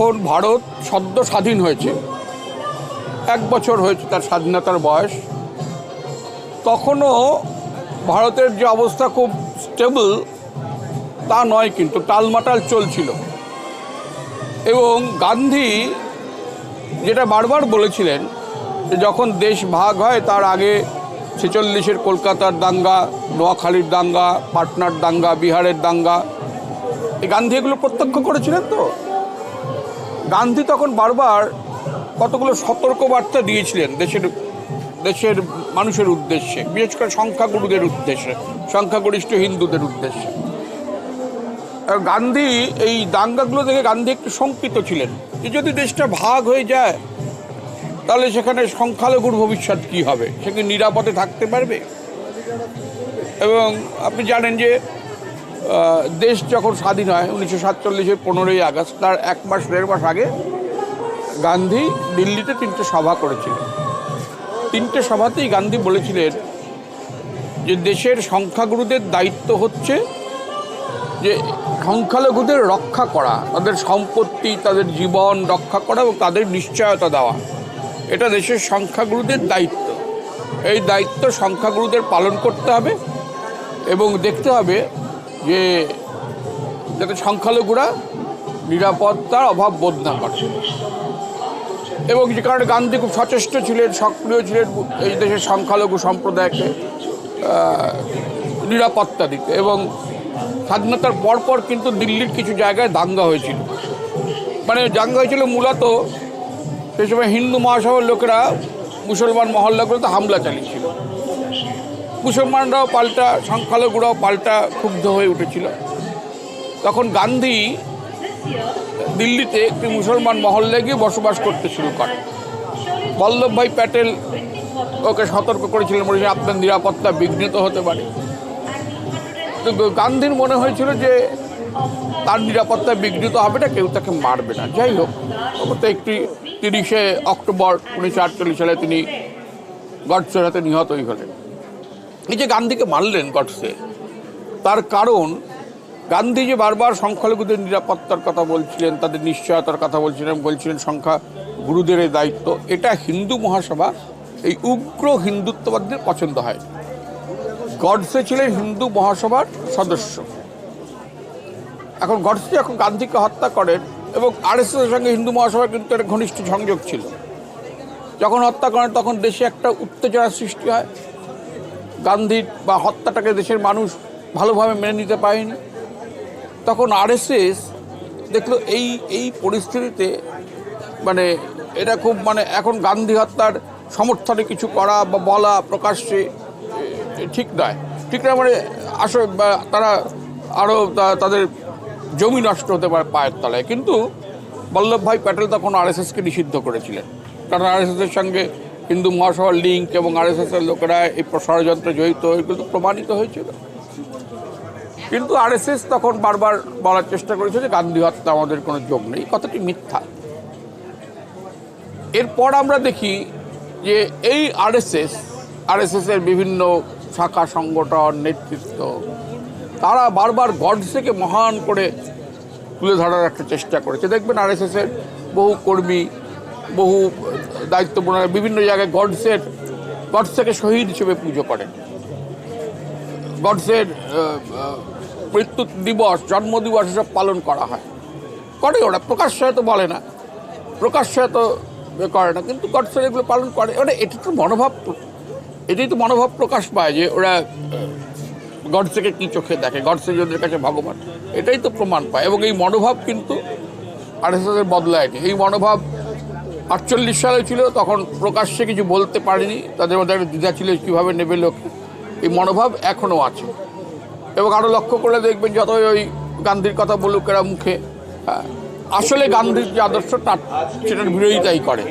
যখন ভারত সদ্য স্বাধীন হয়েছে। এক বছর হয়েছে তার স্বাধীনতার বয়স। তখনও ভারতের যে অবস্থা খুব স্টেবল তা নয় কিন্তু, টালমাটাল চলছিল। এবং গান্ধী যেটা বারবার বলেছিলেন যখন দেশ ভাগ হয়, তার আগে ছেচল্লিশের কলকাতার দাঙ্গা, নোয়াখালীর দাঙ্গা, পাটনার দাঙ্গা, বিহারের দাঙ্গা। এই গান্ধী এগুলো প্রত্যক্ষ করেছিলেন তো? গান্ধী তখন বারবার কতগুলো সতর্কবার্তা দিয়েছিলেন দেশের দেশের মানুষের উদ্দেশ্যে, বিশেষ করে সংখ্যাগুরুদের উদ্দেশ্যে, সংখ্যাগরিষ্ঠ হিন্দুদের উদ্দেশ্যে। গান্ধী এই দাঙ্গাগুলো দেখে গান্ধী একটু শঙ্কিত ছিলেন যে যদি দেশটা ভাগ হয়ে যায়, তাহলে সেখানে সংখ্যালঘুর ভবিষ্যৎ কী হবে? সে কি নিরাপদে থাকতে পারবে? এবং আপনি জানেন যে দেশ যখন স্বাধীন হয়, উনিশশো সাতচল্লিশের পনেরোই আগস্ট, তার এক মাস, দেড় মাস আগে গান্ধী দিল্লিতে তিনটে সভা করেছিলেন তিনটে সভাতেই গান্ধী বলেছিলেন যে দেশের সংখ্যাগুরুদের দায়িত্ব হচ্ছে যে সংখ্যালঘুদের রক্ষা করা, তাদের সম্পত্তি, তাদের জীবন রক্ষা করা এবং তাদের নিশ্চয়তা দেওয়া। এটা দেশের সংখ্যাগুরুদের দায়িত্ব। এই দায়িত্ব সংখ্যাগুরুদের পালন করতে হবে এবং দেখতে হবে যে যাতে সংখ্যালঘুরা নিরাপত্তার অভাব বোধ না করে। এবং যে কারণে গান্ধী খুব সচেষ্ট ছিলেন, সক্রিয় ছিলেন এই দেশের সংখ্যালঘু সম্প্রদায়কে নিরাপত্তা দিতে। এবং স্বাধীনতার পরপর কিন্তু দিল্লির কিছু জায়গায় দাঙ্গা হয়েছিল। মানে দাঙ্গা হয়েছিল মূলত সেই সময় হিন্দু মহাসভার লোকেরা মুসলমান মহল্লাগুলোতে হামলা চালিয়েছিল। মুসলমানরাও পাল্টা, সংখ্যালঘুরাও পাল্টা ক্ষুব্ধ হয়ে উঠেছিল। তখন গান্ধী দিল্লিতে একটি মুসলমান মহল্লে গিয়ে বসবাস করতে শুরু করে বল্লভভাই প্যাটেল ওকে সতর্ক করেছিলেন বলে আপনার নিরাপত্তা বিঘ্নিত হতে পারে। কিন্তু গান্ধীর মনে হয়েছিল যে তার নিরাপত্তা বিঘ্নিত হবে না, কেউ তাকে মারবে না। যাই হোক, অবশ্য একটি তিরিশে অক্টোবর উনিশশো আটচল্লিশ সালে তিনি গডসের হাতে নিহতই হলেন। যে গান্ধীকে মারলেন গডসে তার কারণ, গান্ধী যে বারবার সংখ্যালঘুদের নিরাপত্তার কথা বলছিলেন, তাদের নিশ্চয়তার কথা বলছিলেন বলছিলেন সংখ্যা গুরুদের এই দায়িত্ব, এটা হিন্দু মহাসভা এই উগ্র হিন্দুত্ববাদীদের পছন্দ হয়। গডসে ছিলেন হিন্দু মহাসভার সদস্য। এখন গডসে যখন গান্ধীকে হত্যা করেন এবং আর আরএসএসের সঙ্গে হিন্দু মহাসভার কিন্তু একটা ঘনিষ্ঠ সংযোগ ছিল। যখন হত্যা করেন, তখন দেশে একটা উত্তেজনার সৃষ্টি হয় গান্ধীর বা হত্যাটাকে দেশের মানুষ ভালোভাবে মেনে নিতে পারেনি। তখন আরএসএস দেখল এই এই পরিস্থিতিতে মানে এটা খুব মানে এখন গান্ধী হত্যার সমর্থনে কিছু করা বা বলা প্রকাশ্যে ঠিক নয়। ঠিক নয় মানে আসলে তারা আরও তাদের জমি নষ্ট হতে পারে পায়ের তলায়। কিন্তু বল্লভভাই প্যাটেল তখন আরএসএসকে নিষিদ্ধ করেছিলেন। কারণ আরএসএসের সঙ্গে হিন্দু মহাসভার লিঙ্ক এবং আর আরএসএসের লোকেরা এই ষড়যন্ত্রে জড়িত, এগুলো প্রমাণিত হয়েছিল। কিন্তু আরএসএস তখন বারবার বলার চেষ্টা করেছে যে গান্ধী হত্যা আমাদের কোনো যোগ নেই, কথাটি মিথ্যা। এরপর আমরা দেখি যে এই আরএসএস আরএসএস এর বিভিন্ন শাখা সংগঠন, নেতৃত্ব, তারা বারবার গডসেকে মহান করে তুলে ধরার একটা চেষ্টা করেছে। দেখবেন আরএসএস এর বহু কর্মী বহু দায়িত্বপূর্ণ বিভিন্ন জায়গায় গডসের, গডসেকে শহীদ হিসেবে পুজো করেন। গডসের মৃত্যু দিবস জন্মদিবস এসব পালন করা হয়। করে ওরা, প্রকাশ্যে হয়তো বলে না, প্রকাশ্যে হয়তো করে না, কিন্তু গডসের এগুলো পালন করে। ওরা এটা তো মনোভাব এটাই তো মনোভাব প্রকাশ পায় যে ওরা গডসেকে কী চোখে দেখে গডসে যে ওদের কাছে ভগবান এটাই তো প্রমাণ পায়। এবং এই মনোভাব কিন্তু আরএসএসের বদলায়নি। এই মনোভাব আটচল্লিশ সালে ছিল, তখন প্রকাশ্যে কিছু বলতে পারেনি। তাদের মধ্যে একটা দ্বিধা ছিল কীভাবে নেবে লোক। এই মনোভাব এখনও আছে। এবং আরও লক্ষ্য করে দেখবেন যতই ওই গান্ধীর কথা বলুক এরা মুখে আসলে গান্ধীর যে আদর্শ তার সেটার বিরোধিতাই করে।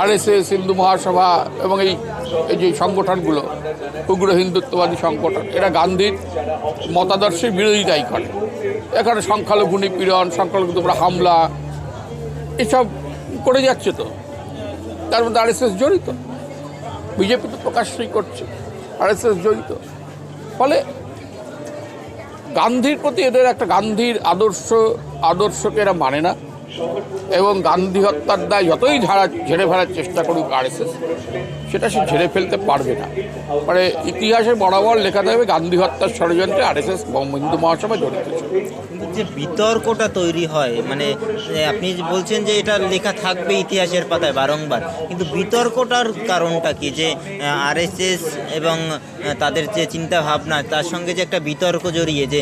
আর এস এস হিন্দু মহাসভা এবং এই যে সংগঠনগুলো, উগ্র হিন্দুত্ববাদী সংগঠন, এরা গান্ধীর মতাদর্শের বিরোধিতাই করে। এখানে সংখ্যালঘু নিপীড়ন, সংখ্যালঘু হামলা, এসব করে যাচ্ছে তো। তার মধ্যে আরএসএস জড়িত। বিজেপি তো প্রকাশ্যই করছে, আরএসএস জড়িত। ফলে গান্ধীর প্রতি এদের একটা গান্ধীর আদর্শ, আদর্শকে এরা মানে না। এবং গান্ধী হত্যার দায় যতই ঝাড়া ঝেড়ে ফেলার চেষ্টা করুক আরএসএস, সেটা সে ঝেড়ে ফেলতে পারবে না। মানে ইতিহাসে বরাবর লেখা থাকবে গান্ধী হত্যার ষড়যন্ত্রে আরএসএস হিন্দু মহাসভা জড়িত কিন্তু যে বিতর্কটা তৈরি হয় মানে আপনি বলছেন যে এটা লেখা থাকবে ইতিহাসের পাতায় বারংবার, কিন্তু বিতর্কটার কারণটা কি? যে আরএসএস এবং তাদের যে চিন্তা ভাবনা তার সঙ্গে যে একটা বিতর্ক জড়িয়ে যে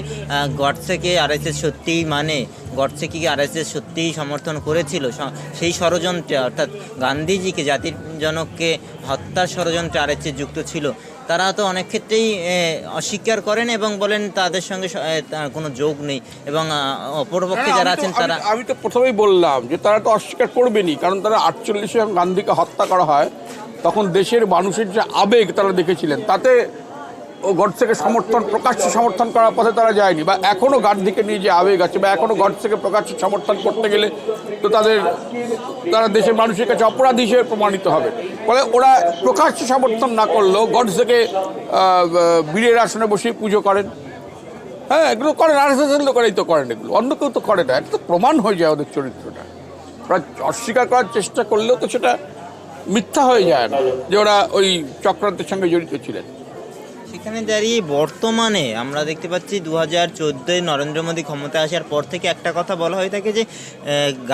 গডসেকে আরএসএস সত্যিই মানে গডসে কি আরএসএস সত্যিই সমর্থন করেছিল? সেই ষড়যন্ত্রে অর্থাৎ গান্ধীজিকে জাতির জনককে হত্যার ষড়যন্ত্রে আরএসএস যুক্ত ছিল। তারা তো অনেক ক্ষেত্রেই অস্বীকার করেন এবং বলেন তাদের সঙ্গে কোনো যোগ নেই এবং অপরপক্ষে যারা আছেন তারা আমি তো প্রথমেই বললাম যে তারা তো অস্বীকার করবেনি কারণ তারা আটচল্লিশে গান্ধীকে হত্যা করা হয় তখন দেশের মানুষের যে আবেগ তারা দেখেছিলেন। তাতে ও গডসেকে সমর্থন, প্রকাশ্য সমর্থন করার পথে তারা যায়নি বা এখনও গান্ধীকে নিয়ে যে আবেগ আছে বা এখনও গডসেকে প্রকাশ্যে সমর্থন করতে গেলে তো তাদের, তারা দেশের মানুষের কাছে অপরাধী হিসেবে প্রমাণিত হবে। ফলে ওরা প্রকাশ্যে সমর্থন না করলেও গডসেকে বীরের আসনে বসে পুজো করেন। হ্যাঁ এগুলো করেন আর এস এস লোকেরাই তো করেন এগুলো। অন্য কেউ তো করে না, এটা তো প্রমাণ হয়ে যায় ওদের চরিত্রটা। ওরা অস্বীকার করার চেষ্টা করলেও তো সেটা মিথ্যা হয়ে যায় না যে ওরা ওই চক্রান্তের সঙ্গে জড়িত ছিলেন। সেখানে দাঁড়িয়ে বর্তমানে আমরা দেখতে পাচ্ছি দু হাজার চোদ্দোয় নরেন্দ্র মোদী ক্ষমতা আসার পর থেকে একটা কথা বলা হয়ে থাকে যে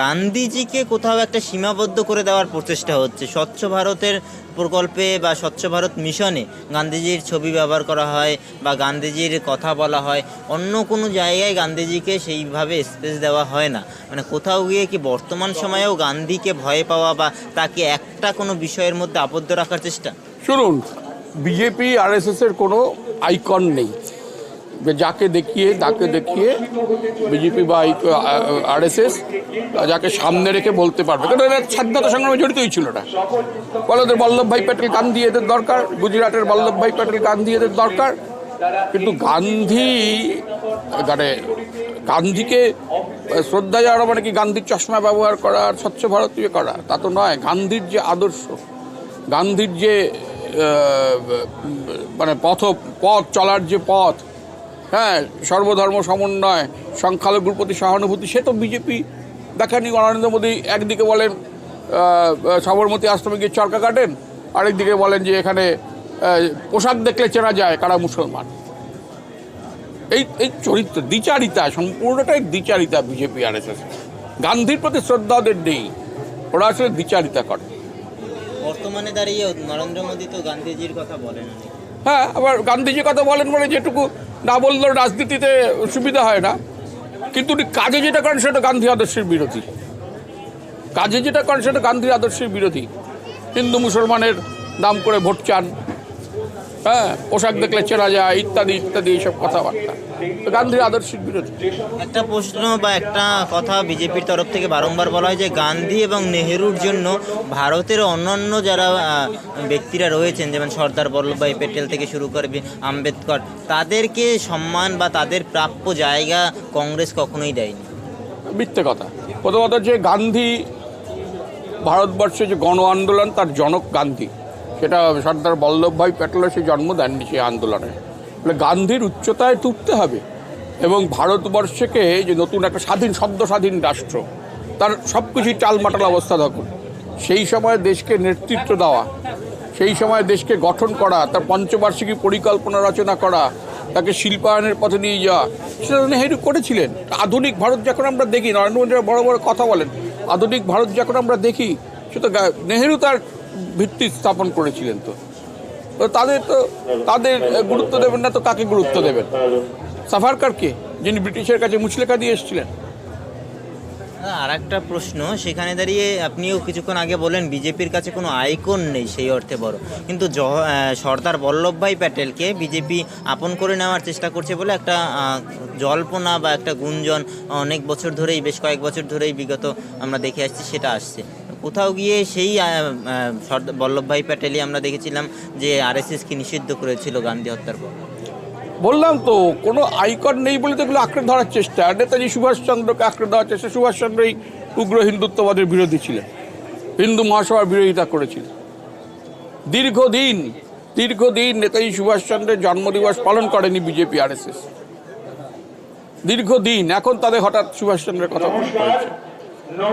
গান্ধীজিকে কোথাও একটা সীমাবদ্ধ করে দেওয়ার প্রচেষ্টা হচ্ছে। স্বচ্ছ ভারতের প্রকল্পে বা স্বচ্ছ ভারত মিশনে গান্ধীজির ছবি ব্যবহার করা হয় বা গান্ধীজির কথা বলা হয়। অন্য কোনো জায়গায় গান্ধীজিকে সেইভাবে স্পেস দেওয়া হয় না। মানে কোথাও গিয়ে কি বর্তমান সময়েও গান্ধীকে ভয় পাওয়া বা তাকে একটা কোনো বিষয়ের মধ্যে আবদ্ধ রাখার চেষ্টা? শুনুন বিজেপি আর এস এর কোনো আইকন নেই। যাকে দেখিয়ে, তাকে দেখিয়ে বিজেপি বা আর এস এস যাকে সামনে রেখে বলতে পারবে। কারণ এরা স্বাধীনতা সংগ্রামে জড়িতই ছিল না বলে ওদের বল্লভভাই প্যাটেল গান্ধী এদের দরকার, গুজরাটের বল্লভভাই প্যাটেল গান্ধী এদের দরকার। কিন্তু গান্ধী মানে গান্ধীকে শ্রদ্ধা যাওয়া মানে কি গান্ধীর চশমা ব্যবহার করা আর স্বচ্ছ ভারত ইয়ে করা, তা তো নয়। গান্ধীর যে আদর্শ, গান্ধীর যে মানে পথ পথ চলার যে পথ হ্যাঁ সর্বধর্ম সমন্বয়, সংখ্যালঘুর প্রতি সহানুভূতি, সে তো বিজেপি দেখেনি নরেন্দ্র মোদী একদিকে বলেন সবরমতী আশ্রমে গিয়ে চরকা কাটেন, আরেকদিকে বলেন যে এখানে পোশাক দেখলে চেনা যায় কারা মুসলমান। এই এই চরিত্র, দ্বিচারিতা, সম্পূর্ণটাই দ্বিচারিতা বিজেপি আর এস গান্ধীর প্রতি শ্রদ্ধা ওদের নেই ওরা আসলে দ্বিচারিতা করে। বর্তমানে দাঁড়িয়ে নরেন্দ্র মোদী তো গান্ধীজির কথা বলেন হ্যাঁ আবার গান্ধীজির কথা বলেন বলে যেটুকু না বললেও রাজনীতিতে সুবিধা হয় না। কিন্তু উনি কাজে যেটা করেন সেটা গান্ধী আদর্শের বিরোধী। কাজে যেটা করেন সেটা গান্ধী আদর্শের বিরোধী। হিন্দু মুসলমানের নাম করে ভোট চান। হ্যাঁ পোশাক দেখলে চেনা যায় ইত্যাদি ইত্যাদি এইসব কথাবার্তা। তো গান্ধীর আদর্শের বিরোধী। একটা প্রশ্ন বা একটা কথা বিজেপির তরফ থেকে বারংবার বলা হয় যে গান্ধী এবং নেহেরুর জন্য ভারতের অন্যান্য যারা ব্যক্তিরা রয়েছেন যেমন সর্দার বল্লভভাই প্যাটেল থেকে শুরু করে আম্বেদকর তাদেরকে সম্মান বা তাদের প্রাপ্য জায়গা কংগ্রেস কখনোই দেয়নি। মিথ্যে কথা। প্রথমত যে গান্ধী ভারতবর্ষে যে গণ আন্দোলন তার জনক গান্ধী। সেটা সর্দার বল্লভভাই প্যাটেলও সে জন্ম দেননি সেই আন্দোলনে। ফলে গান্ধীর উচ্চতায় তুলতে হবে এবং ভারতবর্ষকে যে নতুন একটা স্বাধীন শব্দ স্বাধীন রাষ্ট্র, তার সব কিছুই টালমাটাল অবস্থা তখন সেই সময় দেশকে নেতৃত্ব দেওয়া, সেই সময় দেশকে গঠন করা, তার পঞ্চবার্ষিকী পরিকল্পনা রচনা করা, তাকে শিল্পায়নের পথে নিয়ে যাওয়া, সেটা নেহেরু করেছিলেন। আধুনিক ভারত যখন আমরা দেখি নরেন্দ্র মোদী বড় বড় কথা বলেন, আধুনিক ভারত যখন আমরা দেখি, সে তো নেহেরু তার ভিত্তি স্থাপন করেছিলেন তো। তাদের তো, তাদের গুরুত্ব দেবেন না তো কাকে গুরুত্ব দেবেন? সাফারকারকে যিনি ব্রিটিশের কাছে মুচলেখা দিয়ে এসেছিলেন? আর একটা প্রশ্ন, সেখানে দাঁড়িয়ে আপনিও কিছুক্ষণ আগে বলেন, বিজেপির কাছে কোনো আইকন নেই সেই অর্থে বড়। কিন্তু সর্দার বল্লভভাই প্যাটেলকে বিজেপি আপন করে নেওয়ার চেষ্টা করছে বলে একটা জল্পনা বা একটা গুঞ্জন অনেক বছর ধরেই, বেশ কয়েক বছর ধরেই বিগত আমরা দেখে আসছি, সেটা আসছে। কোথাও গিয়ে সেই সর্দার বল্লভভাই প্যাটেলই আমরা দেখেছিলাম যে আরএসএসকে নিষিদ্ধ করেছিল গান্ধী হত্যার পর। বললাম তো, কোনো আইকন নেই বলে তো এগুলো আঁকড়ে ধরার চেষ্টা। নেতাজি সুভাষচন্দ্রকে আঁকড়ে ধরার চেষ্টা। সুভাষচন্দ্রই উগ্র হিন্দুত্ববাদের বিরোধী ছিলেন। হিন্দু মহাসভার বিরোধিতা করেছিলেন। দীর্ঘদিন দীর্ঘদিন নেতাজি সুভাষচন্দ্রের জন্মদিবস পালন করেনি বিজেপি আরএসএস দীর্ঘদিন, এখন তাদের হঠাৎ সুভাষচন্দ্রের কথা মনে পড়েছে।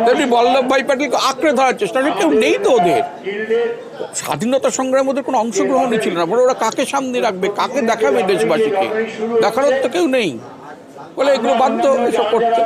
তেমনি বল্লভভাই প্যাটেলকে আঁকড়ে ধরার চেষ্টা। কেউ নেই তো ওদের। স্বাধীনতা সংগ্রামে ওদের কোনো অংশগ্রহণই ছিল না। বলে ওরা কাকে সামনে রাখবে, কাকে দেখাবে দেশবাসীকে? দেখানোর তো কেউ নেই। বলে এগুলো বাধ্য এসব করতে